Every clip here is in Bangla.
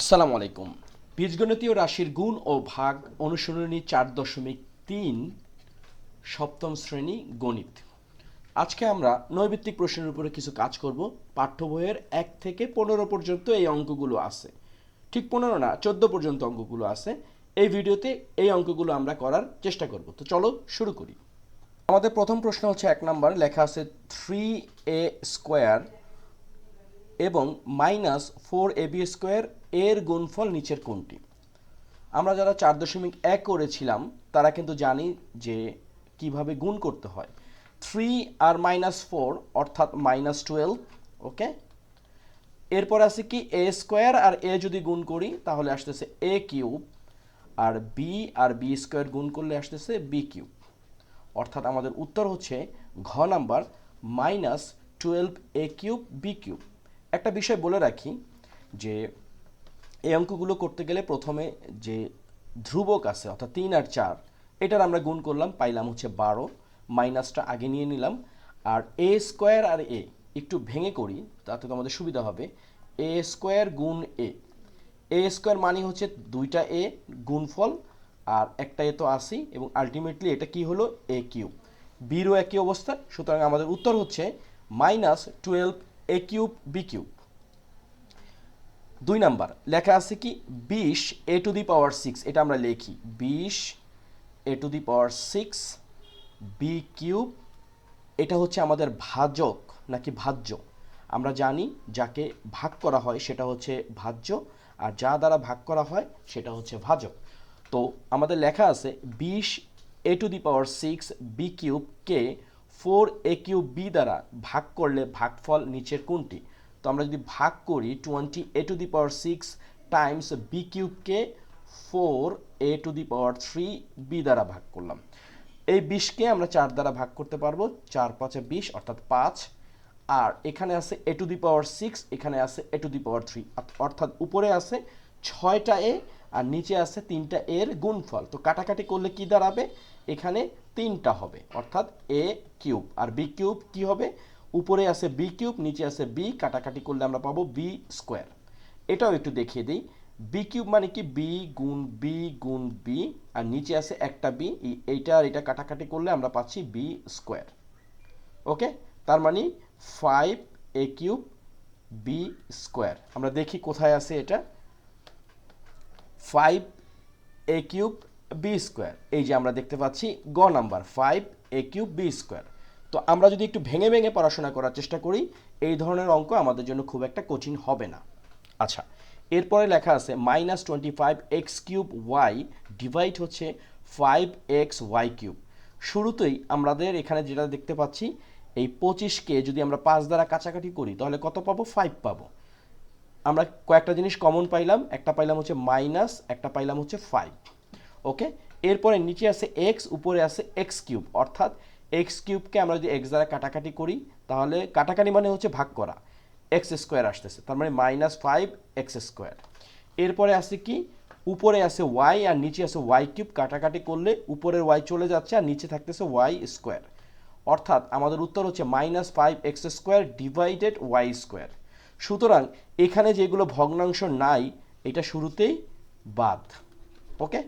আসসালামু আলাইকুম। বীজগণিতীয় রাশির গুণ ও ভাগ অনুসরণী চার দশমিক তিন, সপ্তম শ্রেণি গণিত। আজকে আমরা নৈবিত্তিক প্রশ্নের উপরে কিছু কাজ করব। পাঠ্য বইয়ের এক থেকে পনেরো পর্যন্ত এই অঙ্কগুলো আছে। ঠিক পনেরো না, চোদ্দ পর্যন্ত অঙ্কগুলো আছে। এই ভিডিওতে এই অঙ্কগুলো আমরা করার চেষ্টা করব। তো চলো শুরু করি। আমাদের প্রথম প্রশ্ন হচ্ছে এক নাম্বার, লেখা আছে থ্রি এ স্কোয়ার এবং minus four A B square এর গুণফল নিচের কোনটি? আমরা যারা চার দশমিক এক করেছিলাম, তারা কিন্তু জানি যে কীভাবে গুণ করতে হয়। থ্রি আর মাইনাস ফোর, অর্থাৎ মাইনাস টুয়েলভ, ওকে? এরপর আছে কি, এ স্কোয়ার আর এ যদি গুণ করি, তাহলে আসতেছে এ কিউব, আর বি আর বি স্কোয়ার গুণ করলে আসতেছে বি কিউব। অর্থাৎ আমাদের উত্তর হচ্ছে ঘ number minus twelve A cube B cube. একটা বিষয় বলে রাখি যে এই অঙ্কগুলো করতে গেলে প্রথমে যে ধ্রুবক আছে, অর্থাৎ তিন আর চার, এটার আমরা গুণ করলাম, পাইলাম হচ্ছে বারো, মাইনাসটা আগে নিয়ে নিলাম, আর এ স্কোয়ার আর এ একটু ভেঙে করি, তাতে তো আমাদের সুবিধা হবে, এ স্কোয়ার গুণ এ এ স্কোয়ার মানে হচ্ছে দুইটা এ গুণফল, আর একটা এ তো আসি এবং আলটিমেটলি এটা কি হলো? এ কিউব। বিরও একই অবস্থা, সুতরাং আমাদের উত্তর হচ্ছে minus twelve A cube B cube. দুই নাম্বার, লেখা আছে কি? বিশ A to the power six, এটা আমরা লিখি। বিশ A to the power six, B cube, এটা হচ্ছে আমাদের ভাজক নাকি ভাজ্য? আমরা জানি যাকে ভাগ করা হয় সেটা হচ্ছে ভাজ্য, আর যা দ্বারা ভাগ করা হয় সেটা হচ্ছে ভাজক তো আমাদের লেখা আছে বিশ A to the power six, B কিউবকে four A cube B দ্বারা ভাগ করলে ভাগফল নিচের কোনটি? তো আমরা যদি ভাগ করি twenty A to the power six times B কিউবকে four A to the power three B দ্বারা ভাগ করলাম। এই বিশকে আমরা চার দ্বারা ভাগ করতে পারব, চার পাঁচে বিশ, অর্থাৎ পাঁচ। আর এখানে আছে a to the power six এখানে আছে a to the power three অর্থাৎ উপরে আছে ছয়টা এ আর নিচে আছে তিনটা এর গুণফল। তো কাটাকাটি করলে কি দাঁড়াবে? এখানে তিনটা হবে, অর্থাৎ এ কিউব আর বি কিউব কি হবে? উপরে আছে বি কিউব নিচে আছে বি কাটাকাটি করলে আমরা পাবো বি স্কোয়ার এটাও একটু দেখিয়ে দিই। বি কিউব মানে কি? বি গুণ বি গুণ বি আর নিচে আছে একটা বি এইটা আর এটা কাটাকাটি করলে আমরা পাচ্ছি বি স্কোয়ার ওকে? তার মানে five A cube B square আমরা দেখি কোথায় আছে এটা। Five A cube B square এই যে আমরা দেখতে পাচ্ছি গ number five A cube B square তো আমরা যদি একটু ভেঙে ভেঙে পড়াশোনা করার চেষ্টা করি, এই ধরনের অঙ্ক আমাদের জন্য খুব একটা কঠিন হবে না। আচ্ছা এরপরে লেখা আছে minus twenty five X cube Y divide হচ্ছে ফাইভ এক্স ওয়াই কিউব শুরুতেই আমাদের এখানে যেটা দেখতে পাচ্ছি, এই পঁচিশকে যদি আমরা পাঁচ দ্বারা কাছাকাছি করি, তাহলে কত পাবো? ফাইভ পাবো। আমরা কয়েকটা জিনিস কমন পাইলাম, একটা পাইলাম হচ্ছে মাইনাস একটা পাইলাম হচ্ছে ফাইভ ওকে এরপরে নিচে আছে এক্স উপরে আছে এক্স কিউব অর্থাৎ এক্স কিউবকে আমরা যদি এক্স দ্বারা কাটাকাটি করি, তাহলে কাটাকাটি মানে হচ্ছে ভাগ করা। এক্স স্কোয়ার আসতেছে, তার মানে মাইনাস ফাইভ এক্স স্কোয়ার এরপরে আছে কি? উপরে আছে ওয়াই আর নিচে আছে ওয়াই কিউব কাটাকাটি করলে উপরের ওয়াই চলে যাচ্ছে আর নিচে থাকতেছে ওয়াই স্কোয়ার অর্থাৎ আমাদের উত্তর হচ্ছে minus five X square divided Y square সুতরাং এখানে যেগুলো ভগ্নাংশ নাই, এটা শুরুতেই বাদ। ওকে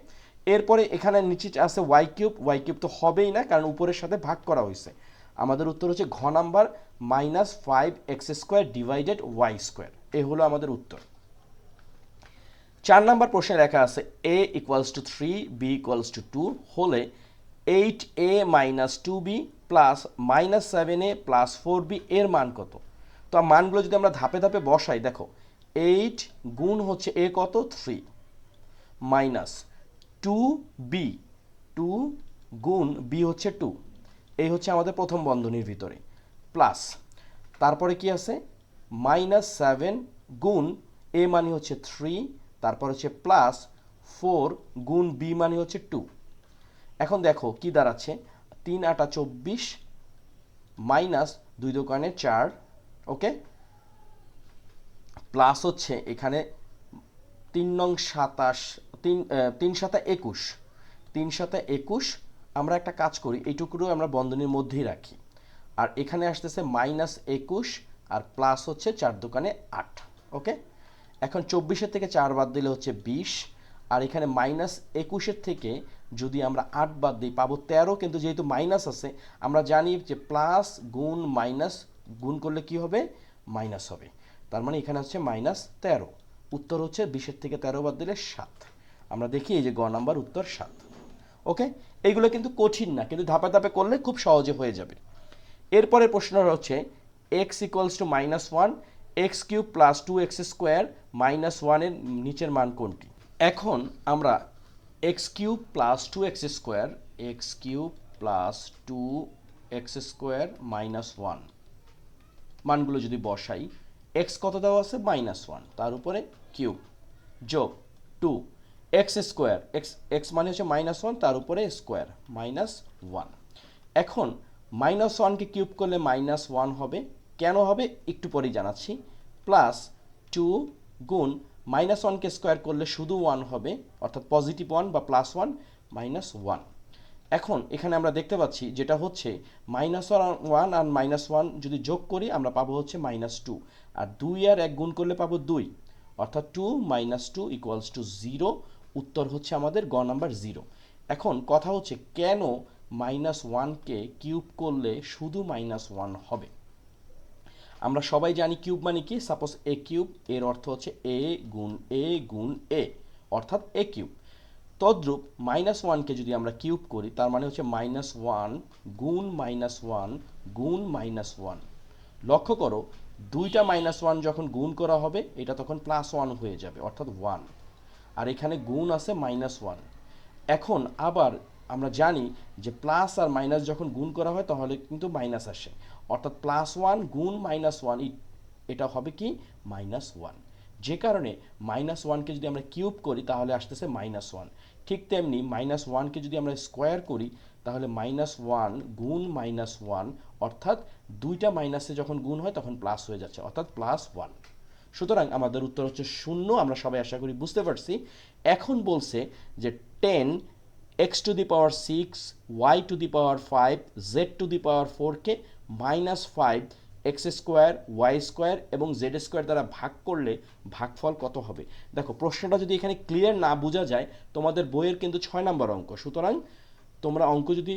এরপরে এখানে নিচে আছে ওয়াই কিউব ওয়াই কিউব তো হবেই না, কারণ উপরের সাথে ভাগ করা হয়েছে। আমাদের উত্তর হচ্ছে ঘ number minus five X square divided Y square এ হলো আমাদের উত্তর। চার নাম্বার প্রশ্নে লেখা আছে A equals to three B equals to two হলে eight A minus two B plus minus seven A plus four B এর মান কত? তো মানগুলো যদি আমরা ধাপে ধাপে বসাই, দেখো এইট গুণ হচ্ছে এ কত? Three minus two B two গুণ বি হচ্ছে টু এই হচ্ছে আমাদের প্রথম বন্ধনীর ভিতরে। প্লাস তারপরে কি আছে? মাইনাস সেভেন গুণ এ মানে হচ্ছে থ্রি তারপর হচ্ছে প্লাস ফোর গুণ বি মানে হচ্ছে টু এখন দেখো কি দাঁড়াচ্ছে? তিন আটা চব্বিশ মাইনাস দুই দোকানে চার ওকে প্লাস হচ্ছে এখানে তিন নং সাতাশ তিন তিন সাতা একুশ। তিন সাতা একুশ, আমরা একটা কাজ করি এইটুকুও আমরা বন্ধনীর মধ্যেই রাখি। আর এখানে আসতেছে মাইনাস একুশ আর প্লাস হচ্ছে চার দোকানে আট, ওকে? এখন চব্বিশের থেকে চার বাদ দিলে হচ্ছে বিশ, আর এখানে মাইনাস একুশের থেকে যদি আমরা আট বাদ দিই, পাবো তেরো, কিন্তু যেহেতু মাইনাস আছে, আমরা জানি যে প্লাস গুণ মাইনাস, গুণ করলে কি হবে? মাইনাস হবে। তার মানে এখানে হচ্ছে মাইনাস তেরো। উত্তর হচ্ছে বিশের থেকে তেরো বাদ দিলে সাত। আমরা দেখি এই যে গ নাম্বার উত্তর সাত। ওকে এইগুলো কিন্তু কঠিন না, কিন্তু ধাপে ধাপে করলে খুব সহজে হয়ে যাবে। এরপরের প্রশ্ন হচ্ছে X equals to minus one X cube plus two X square minus ওয়ানের নিচের মান কোনটি? এখন আমরা X cube plus two X square X cube plus two X square minus one মানগুলো যদি বসাই এক্স কত দেওয়া আছে? মাইনাস ওয়ান তার উপরে কিউব যোগ two x square x x মানে হচ্ছে মাইনাস ওয়ান তার উপরে স্কোয়ার মাইনাস ওয়ান এখন মাইনাস ওয়ানকে কিউব করলে মাইনাস ওয়ান হবে। কেন হবে? একটু পরেই জানাচ্ছি। প্লাস টু গুণ মাইনাস ওয়ানকে স্কোয়ার করলে শুধু ওয়ান হবে, অর্থাৎ পজিটিভ ওয়ান বা প্লাস ওয়ান মাইনাস ওয়ান এখন এখানে আমরা দেখতে পাচ্ছি যেটা হচ্ছে মাইনাস ওয়ান আর মাইনাস ওয়ান যদি যোগ করি, আমরা পাবো হচ্ছে মাইনাস টু আর দুই আর এক গুণ করলে পাবো দুই। অর্থাৎ two minus two equals two zero উত্তর হচ্ছে আমাদের গ নাম্বার জিরো। এখন কথা হচ্ছে কেন মাইনাস ওয়ানকে কিউব করলে শুধু মাইনাস ওয়ান হবে? আমরা সবাই জানি কিউব মানে কি? সাপোজ এ কিউব এর অর্থ হচ্ছে এ গুণ এ গুণ এ অর্থাৎ এ কিউব তদ্রূপ মাইনাস ওয়ানকে যদি আমরা কিউব করি, তার মানে হচ্ছে মাইনাস ওয়ান গুণ মাইনাস ওয়ান গুণ মাইনাস ওয়ান লক্ষ্য করো, দুইটা মাইনাস ওয়ান যখন গুণ করা হবে, এটা তখন প্লাস ওয়ান হয়ে যাবে, অর্থাৎ ওয়ান আর এখানে গুণ আছে মাইনাস ওয়ান এখন আবার আমরা জানি যে প্লাস আর মাইনাস যখন গুণ করা হয়, তাহলে কিন্তু মাইনাস আসে। অর্থাৎ প্লাস ওয়ান গুণ মাইনাস ওয়ান এটা হবে কি? মাইনাস ওয়ান যে কারণে মাইনাস ওয়ানকে যদি আমরা কিউব করি, তাহলে আসতেছে মাইনাস ওয়ান ঠিক তেমনি মাইনাস ওয়ানকে যদি আমরা স্কোয়ার করি, তাহলে মাইনাস ওয়ান গুণ মাইনাস ওয়ান অর্থাৎ দুইটা মাইনাসে যখন গুণ হয়, তখন প্লাস হয়ে যাচ্ছে। অর্থাৎ প্লাস ওয়ান সুতরাং আমাদের উত্তর হচ্ছে শূন্য, আমরা সবাই আশা করি বুঝতে পারছি। এখন বলছে যে ten x to the power six y to the power five z to the power ফোরকে minus five x square y square এবং জেড স্কোয়ার দ্বারা ভাগ করলে ভাগফল কত হবে? দেখো, প্রশ্নটা যদি এখানে ক্লিয়ার না বোঝা যায়, তোমাদের বইয়ের কিন্তু ছয় নম্বর অঙ্ক। সুতরাং তোমরা অঙ্ক যদি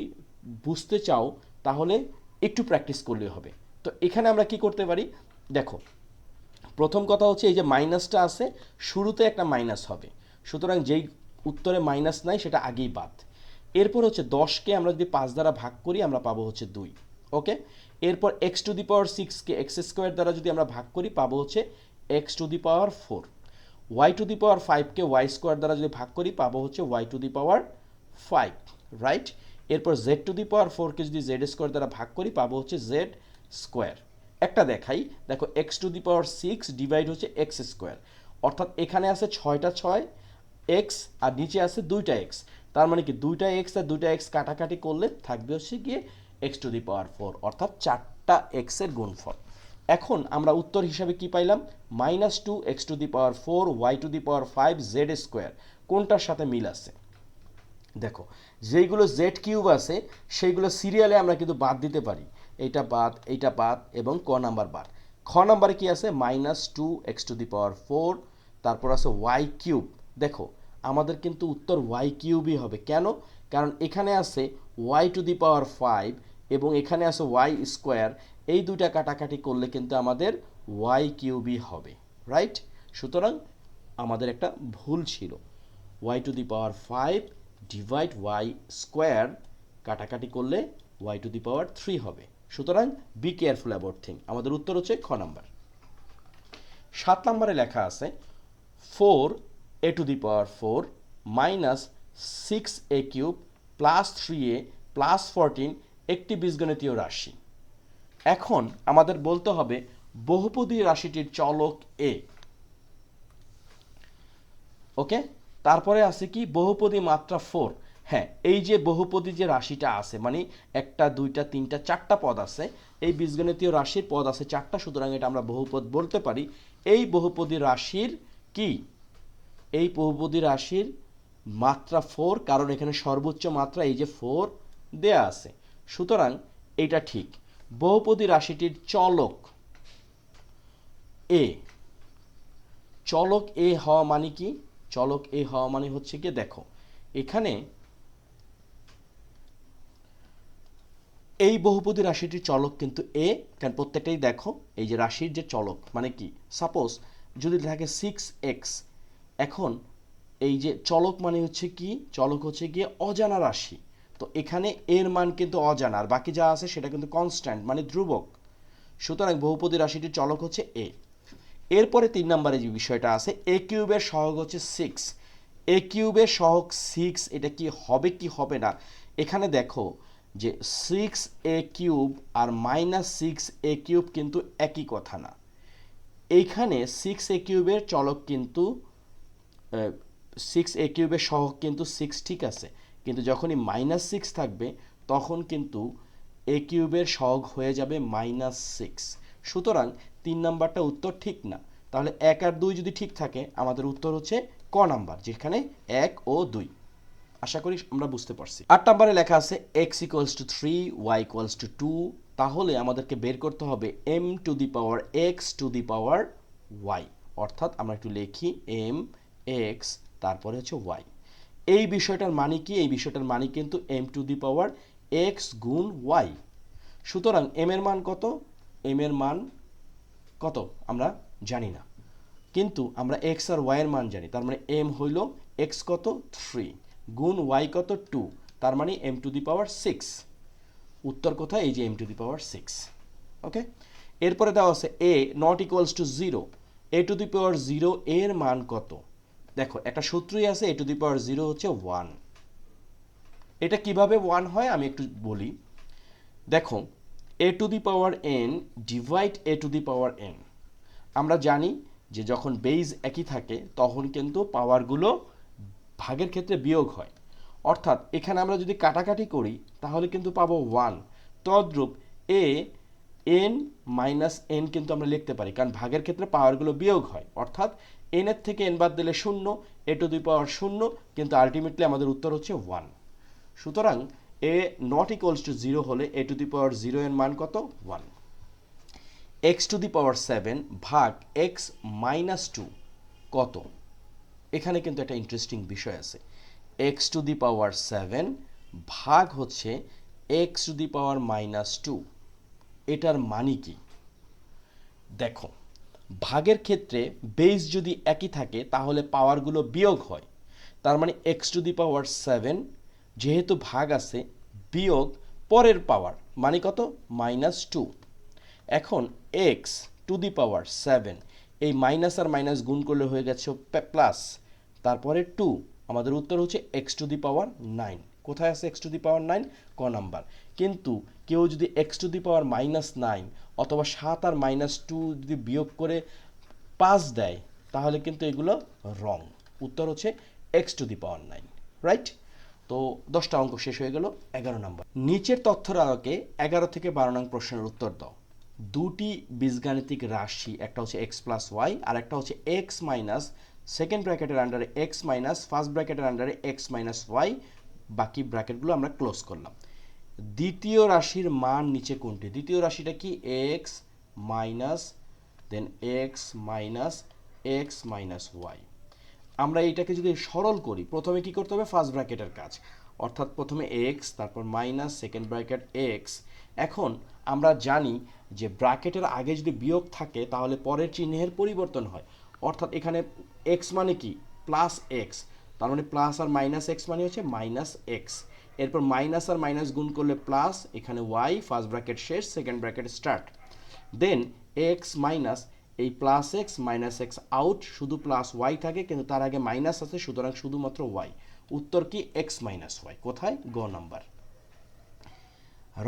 বুঝতে চাও, তাহলে একটু প্র্যাকটিস করলে হবে। তো এখানে আমরা কি করতে পারি? দেখো প্রথম কথা হচ্ছে এই যে মাইনাসটা আছে, শুরুতে একটা মাইনাস হবে। সুতরাং যেই উত্তরে মাইনাস নাই, সেটা আগেই বাদ। এরপর হচ্ছে দশকে আমরা যদি পাঁচ দ্বারা ভাগ করি, আমরা পাবো হচ্ছে দুই। ওকে? এরপর এক্স টু দি পাওয়ার সিক্সকে, এক্স স্কোয়ার দ্বারা যদি আমরা ভাগ করি, পাবো হচ্ছে x to the power four. Y to the power ফাইভকে y square দ্বারা যদি ভাগ করি, পাবো হচ্ছে y to the power five, right? এরপর জেড টু দি পাওয়ার ফোরকে যদি জেড স্কোয়ার দ্বারা ভাগ করি, পাবো হচ্ছে জেড স্কোয়ার। একটা দেখাই, দেখো x to the power six divide হচ্ছে এক্স স্কোয়ার অর্থাৎ এখানে আছে ছয়টা ছয় এক্স আর নিচে আছে দুইটা এক্স তার মানে কি দুইটা এক্স আর দুইটা এক্স কাটাকাটি করলে থাকবে হচ্ছে গিয়ে x to the power four অর্থাৎ চারটা এক্সের গুণফল। এখন আমরা উত্তর হিসাবে কি পাইলাম? Minus two x to the power four y to the power five z square কোনটার সাথে মিল আছে? দেখো, যেইগুলো জেড কিউব আছে, সেইগুলো সিরিয়ালে আমরা কিন্তু বাদ দিতে পারি। এইটা বাদ এইটা বাদ এবং ক নাম্বার বাদ। খ নাম্বারে কি আছে? Minus two x to the power four, তারপর আছে ওয়াই কিউব। দেখো, আমাদের কিন্তু উত্তর ওয়াই কিউবই হবে। কেন? কারণ এখানে আছে y to the power five এবং এখানে আছে ওয়াই স্কোয়ার। এই দুইটা কাটাকাটি করলে কিন্তু আমাদের ওয়াই কিউবই হবে, রাইট? সুতরাং আমাদের একটা ভুল ছিল। Y to the power five divide y square, কাটাকাটি করলে y to the power three হবে। সুতরাং বি কেয়ারফুল অ্যাবাউট থিং আমাদের উত্তর হচ্ছে খ নাম্বার। সাত নম্বরে লেখা আছে four a to the power four minus six a cube plus three a plus fourteen একটি বীজগণিতীয় রাশি। এখন আমাদের বলতে হবে বহুপদী রাশিটির চলক এ ওকে তারপরে আছে কি? বহুপদী মাত্রা ফোর হ্যাঁ এই যে বহুপদী যে রাশিটা আছে মানে একটা, দুইটা, তিনটা, চারটা পদ আছে, এই বীজগণিতীয় রাশির পদ আছে চারটা, সুতরাং এটা আমরা বহুপদ বলতে পারি। এই বহুপদী রাশির কি? এই বহুপদী রাশির মাত্রা ফোর কারণ এখানে সর্বোচ্চ মাত্রা এই যে ফোর দেয়া আছে। সুতরাং এটা ঠিক। বহুপদী রাশিটির চলক এ। চলক এ হওয়া মানে কি? চলক এ হওয়া মানে হচ্ছে কি দেখো, এখানে এই বহুপদী রাশিটির চলক কিন্তু এ কারণ প্রত্যেকটাই দেখো, এই যে রাশির যে চলক মানে কি? সাপোজ যদি থাকে সিক্স এক্স এখন এই যে চলক মানে হচ্ছে কি? চলক হচ্ছে গিয়ে অজানা রাশি। তো এখানে এর মান কিন্তু অজানা, আর বাকি যা আছে সেটা কিন্তু কনস্ট্যান্ট মানে ধ্রুবক। সুতরাং বহুপদী রাশিটির চলক হচ্ছে এ এরপরে তিন নম্বরে যে বিষয়টা আছে এ কিউবের সহগ হচ্ছে সিক্স এ কিউবের সহগ সিক্স এটা কি হবে কি হবে না? এখানে দেখো যে সিক্স এ কিউব আর মাইনাস সিক্স এ কিউব কিন্তু একই কথা না। এইখানে সিক্স এ কিউবের চলক কিন্তু সিক্স এ কিউবের সহগ কিন্তু সিক্স ঠিক আছে। কিন্তু যখনই মাইনাস সিক্স থাকবে, তখন কিন্তু এ কিউবের সহগ হয়ে যাবে মাইনাস সিক্স সুতরাং তিন নাম্বারটা উত্তর ঠিক না। তাহলে এক আর দুই যদি ঠিক থাকে, আমাদের উত্তর হচ্ছে ক নাম্বার, যেখানে এক ও দুই। আশা করি আমরা বুঝতে পারছি। আট নম্বরে লেখা আছে x equals to three y equals to two তাহলে আমাদেরকে বের করতে হবে m to the power x to the power y অর্থাৎ আমরা একটু লিখি এম এক্স তারপরে হচ্ছে ওয়াই এই বিষয়টার মানে কি? এই বিষয়টার মানে কিন্তু m to the power x গুণ ওয়াই সুতরাং এম এর মান কত? এম এর মান কত? আমরা জানি না। কিন্তু আমরা এক্স আর ওয়াই এর মান জানি। তার মানে এম হইল এক্স কত? থ্রি গুণ ওয়াই কত টু তার মানে m to the power six উত্তর কোথায়? এই যে m to the power six okay এরপরে দেওয়া আছে a not equals to zero a to the power zero এর মান কত? দেখো, একটা সূত্রই আছে a to the power zero হচ্ছে ওয়ান এটা কীভাবে ওয়ান হয়? আমি একটু বলি। দেখো a to the power n divide a to the power n আমরা জানি যে যখন বেইজ একই থাকে, তখন কিন্তু পাওয়ারগুলো ভাগের ক্ষেত্রে বিয়োগ হয়। অর্থাৎ এখানে আমরা যদি কাটাকাটি করি, তাহলে কিন্তু পাবো ওয়ান তদ্রূপ এ এন মাইনাস এন কিন্তু আমরা লিখতে পারি, কারণ ভাগের ক্ষেত্রে পাওয়ারগুলো বিয়োগ হয়। অর্থাৎ এন এর থেকে এন বাদ দিলে শূন্য এ টু দি পাওয়ার শূন্য, কিন্তু আলটিমেটলি আমাদের উত্তর হচ্ছে ওয়ান সুতরাং a not equals to zero হলে a to the power zero এর মান কত? One x to the power seven ভাগ এক্স মাইনাস টু কত? এখানে কিন্তু একটা ইন্টারেস্টিং বিষয় আছে। X to the power seven ভাগ হচ্ছে x to the power minus two এটার মানে কি? দেখো, ভাগের ক্ষেত্রে বেস যদি একই থাকে, তাহলে পাওয়ারগুলো বিয়োগ হয়। তার মানে x to the power seven যেহেতু ভাগ আছে, বিয়োগ পরের পাওয়ার মানে কত? মাইনাস টু এখন x to the power seven এই মাইনাস আর মাইনাস গুণ করলে হয়ে গেছে প্লাস। তারপরে টু আমাদের উত্তর হচ্ছে x to the power nine কোথায় আছে x to the power nine ক নাম্বার। কিন্তু কেউ যদি x to the power minus nine অথবা সাত আর মাইনাস টু যদি বিয়োগ করে পাঁচ দেয়, তাহলে কিন্তু এগুলো রং উত্তর হচ্ছে x to the power nine right তো দশটা অঙ্ক শেষ হয়ে গেল, এগারো নম্বর। নিচের তথ্যের আলোকে এগারো থেকে বারো নং প্রশ্নের উত্তর দাও। দুটি বীজগাণিতিক রাশি, একটা হচ্ছে এক্স প্লাস ওয়াই আর একটা হচ্ছে এক্স মাইনাস সেকেন্ড ব্র্যাকেটের আন্ডারে এক্স মাইনাস ফার্স্ট ব্র্যাকেটের আন্ডারে এক্স মাইনাস ওয়াই বাকি ব্র্যাকেটগুলো আমরা ক্লোজ করলাম। দ্বিতীয় রাশির মান নিচে কোনটি? দ্বিতীয় রাশিটা কি? X minus then x minus x minus y আমরা এইটাকে যদি সরল করি, প্রথমে কি করতে হবে? ফার্স্ট ব্র্যাকেটের কাজ। অর্থাৎ প্রথমে এক্স তারপর মাইনাস সেকেন্ড ব্র্যাকেট এক্স এখন আমরা জানি যে ব্র্যাকেটের আগে যদি বিয়োগ থাকে, তাহলে পরের চিহ্নের পরিবর্তন হয়। অর্থাৎ এখানে এক্স মানে কি? প্লাস এক্স তার মানে প্লাস আর মাইনাস এক্স মানে হচ্ছে মাইনাস এক্স এরপর মাইনাস আর মাইনাস গুণ করলে প্লাস এখানে ওয়াই ফার্স্ট ব্র্যাকেট শেষ second bracket start then x minus এই plus x minus x out শুধু প্লাস ওয়াই থাকে, কিন্তু তার আগে মাইনাস আছে, সুতরাং শুধুমাত্র ওয়াই উত্তর কি? এক্স মাইনাস ওয়াই কোথায়? গ নাম্বার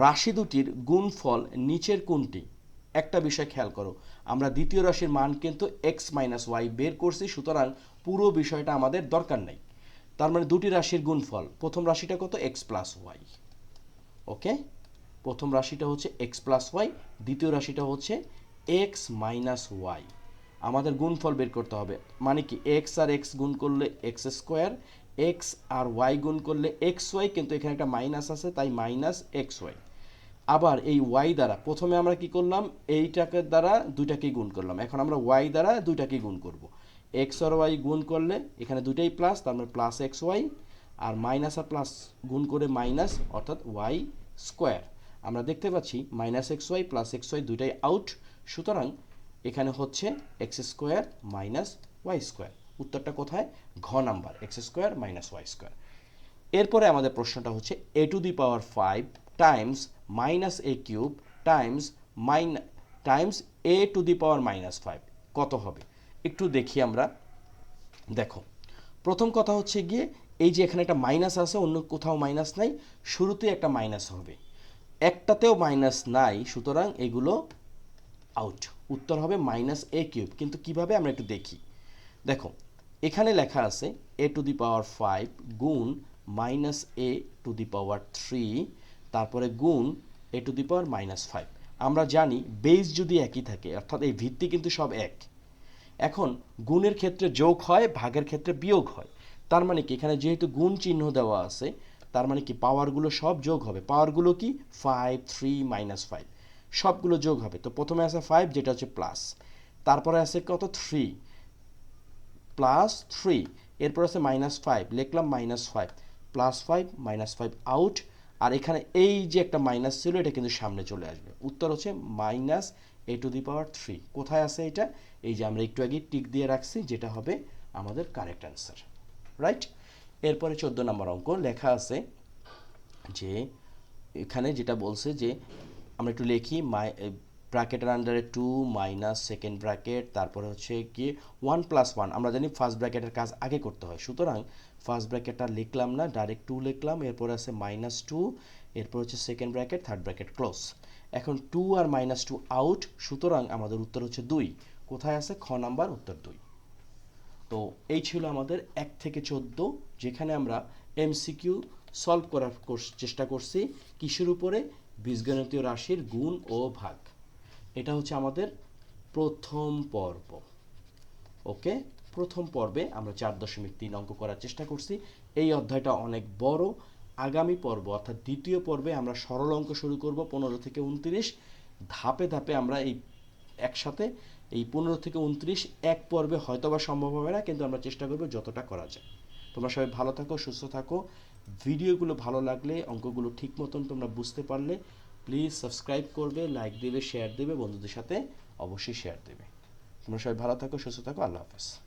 রাশি দুটির গুণফল নিচের কোনটি? একটা বিষয় খেয়াল করো। আমরা দ্বিতীয় রাশির মান কিন্তু এক্স মাইনাস ওয়াই বের করছি, সুতরাং পুরো বিষয়টা আমাদের দরকার নেই। তার মানে দুটি রাশির গুণফল, প্রথম রাশিটা কত? এক্স প্লাস ওয়াই ওকে প্রথম রাশিটা হচ্ছে এক্স প্লাস ওয়াই দ্বিতীয় রাশিটা হচ্ছে এক্স মাইনাস ওয়াই আমাদের গুণফল বের করতে হবে। মানে কি? এক্স আর এক্স গুণ করলে এক্স স্কোয়ার এক্স আর ওয়াই গুণ করলে এক্স ওয়াই কিন্তু এখানে একটা মাইনাস আছে, তাই মাইনাস এক্স ওয়াই আবার এই ওয়াই দ্বারা প্রথমে আমরা কি করলাম? এইটাকে দ্বারা দুইটাকেই গুণ করলাম। এখন আমরা ওয়াই দ্বারা দুইটাকেই গুণ করব। এক্স আর ওয়াই গুণ করলে এখানে দুটাই প্লাস তার মানে প্লাস এক্স ওয়াই আর মাইনাস আর প্লাস গুণ করে মাইনাস অর্থাৎ ওয়াই স্কোয়ার আমরা দেখতে পাচ্ছি minus x y plus x y দুটাই আউট সুতরাং এখানে হচ্ছে x square minus y square উত্তরটা কোথায়? ঘ number x square minus y square এরপরে আমাদের প্রশ্নটা হচ্ছে a to the power five times minus a cube times minus times a to the power minus five কত হবে? একটু দেখি আমরা। দেখো, প্রথম কথা হচ্ছে গিয়ে, এই যে এখানে একটা মাইনাস আছে, অন্য কোথাও মাইনাস নাই শুরুতে একটা মাইনাস হবে। একটাতেও মাইনাস নাই, সুতরাং এগুলো আউট উত্তর হবে মাইনাস এ কিউব কিন্তু কীভাবে আমরা একটু দেখি? দেখো, এখানে লেখা আছে a to the power five গুণ minus a to the power three তারপরে গুণ a to the power minus five আমরা জানি বেস যদি একই থাকে, অর্থাৎ এই ভিত্তি কিন্তু সব এক। এখন গুণের ক্ষেত্রে যোগ হয়, ভাগের ক্ষেত্রে বিয়োগ হয়। তার মানে কি? এখানে যেহেতু গুণ চিহ্ন দেওয়া আছে, তার মানে কি? পাওয়ারগুলো সব যোগ হবে। পাওয়ারগুলো কি? ফাইভ থ্রি মাইনাস ফাইভ সবগুলো যোগ হবে। তো প্রথমে আছে ফাইভ যেটা হচ্ছে প্লাস তারপরে আছে কত? থ্রি প্লাস থ্রি এরপর আছে মাইনাস ফাইভ লিখলাম minus five plus five minus five out আর এখানে এই যে একটা মাইনাস ছিল, এটা কিন্তু সামনে চলে আসবে। উত্তর হচ্ছে minus a to the power three কোথায় আছে এটা? এই যে আমরা একটু আগে টিক দিয়ে রাখছি, যেটা হবে আমাদের কারেক্ট অ্যান্সার রাইট এরপরে চোদ্দ নম্বর অঙ্ক লেখা আছে যে, এখানে যেটা বলছে যে, আমরা একটু লিখি মাই ব্র্যাকেটের আন্ডারে টু মাইনাস সেকেন্ড ব্র্যাকেট তারপরে হচ্ছে কি ওয়ান প্লাস ওয়ান আমরা জানি ফার্স্ট ব্র্যাকেটের কাজ আগে করতে হয়। সুতরাং ফার্স্ট ব্র্যাকেটটা লিখলাম না ডাইরেক্ট টু লিখলাম, এরপর আছে মাইনাস টু এরপর হচ্ছে second bracket third bracket close এখন টু আর মাইনাস টু আউট সুতরাং আমাদের উত্তর হচ্ছে দুই। কোথায় আছে? খ নাম্বার, উত্তর দুই। তো এই ছিল আমাদের এক থেকে চোদ্দ, যেখানে আমরা এমসিকিউ সলভ করার চেষ্টা করছি, কিসের উপরে? বীজগণিতীয় রাশির গুণ ও ভাগ। এটা হচ্ছে আমাদের প্রথম পর্ব। ওকে? প্রথম পর্বে আমরা চার দশমিক তিন অঙ্ক করার চেষ্টা করছি। এই অধ্যায়টা অনেক বড়। আগামী পর্ব অর্থাৎ দ্বিতীয় পর্বে আমরা সরল অঙ্ক শুরু করব পনেরো থেকে উনত্রিশ। ধাপে ধাপে আমরা এই একসাথে এই পনেরো থেকে উনত্রিশ এক পর্বে হয়তোবা সম্ভব হবে না, কিন্তু আমরা চেষ্টা করব যতটা করা যায়। তোমরা সবাই ভালো থাকো, সুস্থ থাকো। ভিডিওগুলো ভালো লাগলে, অঙ্কগুলো ঠিক মতন তোমরা বুঝতে পারলে প্লিজ সাবস্ক্রাইব করবে লাইক দেবে শেয়ার দেবে, বন্ধুদের সাথে অবশ্যই শেয়ার দেবে। তোমরা সবাই ভালো থাকো, সুস্থ থাকো, আল্লাহ হাফেজ।